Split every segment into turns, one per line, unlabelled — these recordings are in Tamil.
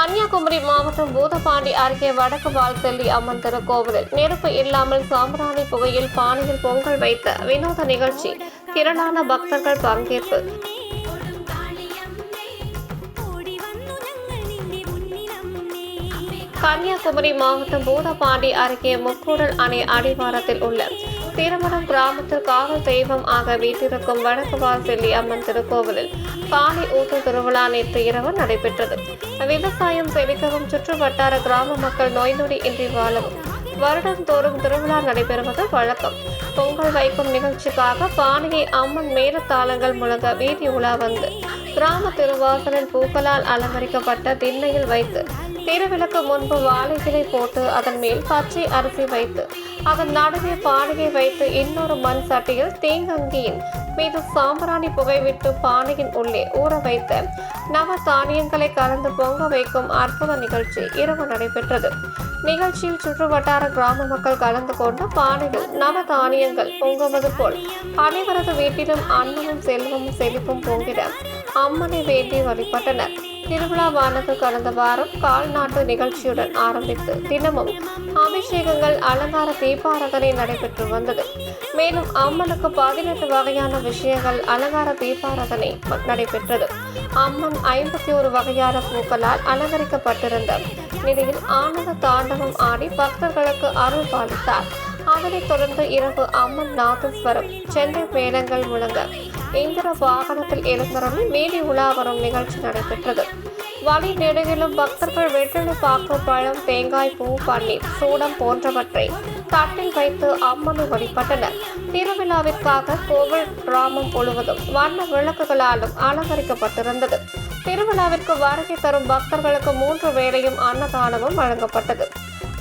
கன்னியாகுமரி மாவட்டம் பூதபாண்டி அருகே வடக்கு வால்செல்லி அம்மன் திருக்கோவிலில் நெருப்பு இல்லாமல் சாம்பிராணி புகையில் பானையில் பொங்கல் வைத்த வினோத நிகழ்ச்சி. திரளான பக்தர்கள் பங்கேற்பு. கன்னியாகுமரி மாவட்டம் பூதபாண்டி அருகே முக்கூடல் அணை அடிவாரத்தில் உள்ள திருமணம் கிராமத்தில் காவல் தெய்வம் ஆக வீட்டிருக்கும் வடக்கு வாசல்லி அம்மன் திருக்கோவிலில் பாலை ஊட்டு திருவிழா நேற்று இரவு நடைபெற்றது. விவசாயம் செழிக்கவும் சுற்று வட்டார கிராம மக்கள் நோய் நொடி இன்றி வாழவும் வருடந்தோறும் திருவிழா நடைபெறுவது வழக்கம். பொங்கல் வைக்கும் நிகழ்ச்சிக்காக பானையை அம்மன் மேலத்தாளங்கள் முழங்க வீதி உலா வந்து கிராம திருவாசலில் பூக்களால் அலங்கரிக்கப்பட்ட திண்ணையில் வைத்து திருவிளக்கு முன்பு வாழைகளை போட்டு அதன் மேல் பச்சை அரிசி வைத்து அதன் நடுவே பானையை வைத்து இன்னொரு மண் சட்டியில் தேங்கங்கியின் மீது சாம்பிராணி புகை விட்டு பானையின் உள்ளே ஊற வைத்த நவ தானியங்களை கலந்து பொங்க வைக்கும் அற்புத நிகழ்ச்சி இரவு நடைபெற்றது. நிகழ்ச்சியில் சுற்றுவட்டார கிராம மக்கள் கலந்து கொண்டு பானைகள் நவ தானியங்கள் பொங்குவது போல் அனைவரது வீட்டிலும் அன்னமும் செல்வமும் செழிப்பும் பொங்கிட அம்மனை வேண்டி வழிபட்டனர். திருவிழாவானது கடந்த வாரம் கால் நாட்டு நிகழ்ச்சியுடன் ஆரம்பித்து தினமும் அபிஷேகங்கள் அலங்கார தீபாரதனை நடைபெற்று வந்தது. மேலும் அம்மனுக்கு பதினெட்டு வகையான விஷயங்கள் அலங்கார தீபாரதனை நடைபெற்றது. அம்மன் ஐம்பத்தி ஒரு வகையான பூக்களால் அலங்கரிக்கப்பட்டிருந்த நிலையில் ஆனந்த தாண்டவம் ஆடி பக்தர்களுக்கு அருள் பாலித்தார். அதனைத் தொடர்ந்து இரவு அம்மன் நாதஸ்வரம் சென்னை மேளங்கள் முழங்க இந்திர வாகனத்தில் எழுந்தருளி மீதி உலா வரும் நிகழ்ச்சி நடைபெற்றது. வழி நெடுகிலும் பக்தர்கள் வெற்றிலை பாக்கு பழம் தேங்காய் பூ பன்னீர் சூடம் போன்றவற்றை தட்டில் வைத்து அம்மனை வழிபட்டனர். திருவிழாவிற்காக கோவில் கிராமம் முழுவதும் வண்ண விளக்குகளாலும் அலங்கரிக்கப்பட்டிருந்தது. திருவிழாவிற்கு வருகை தரும் பக்தர்களுக்கு மூன்று வேளையும் அன்னதானமும் வழங்கப்பட்டது.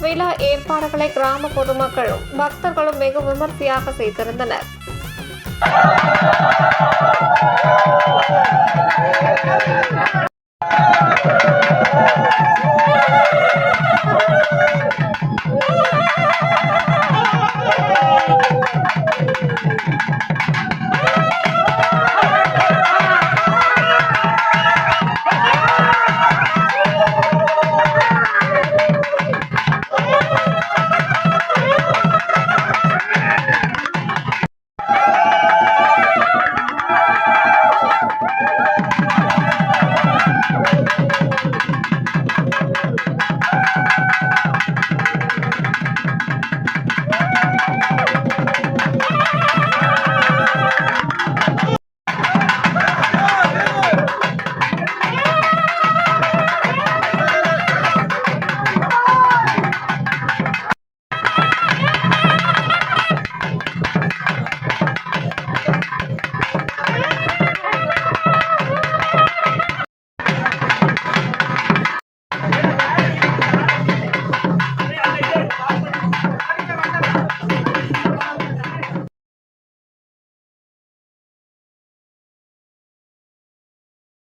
விழா ஏற்பாடுகளை கிராம பொதுமக்களும் பக்தர்களும் வெகு விமர்சையாக செய்திருந்தனர்.
Thank you. Thank you.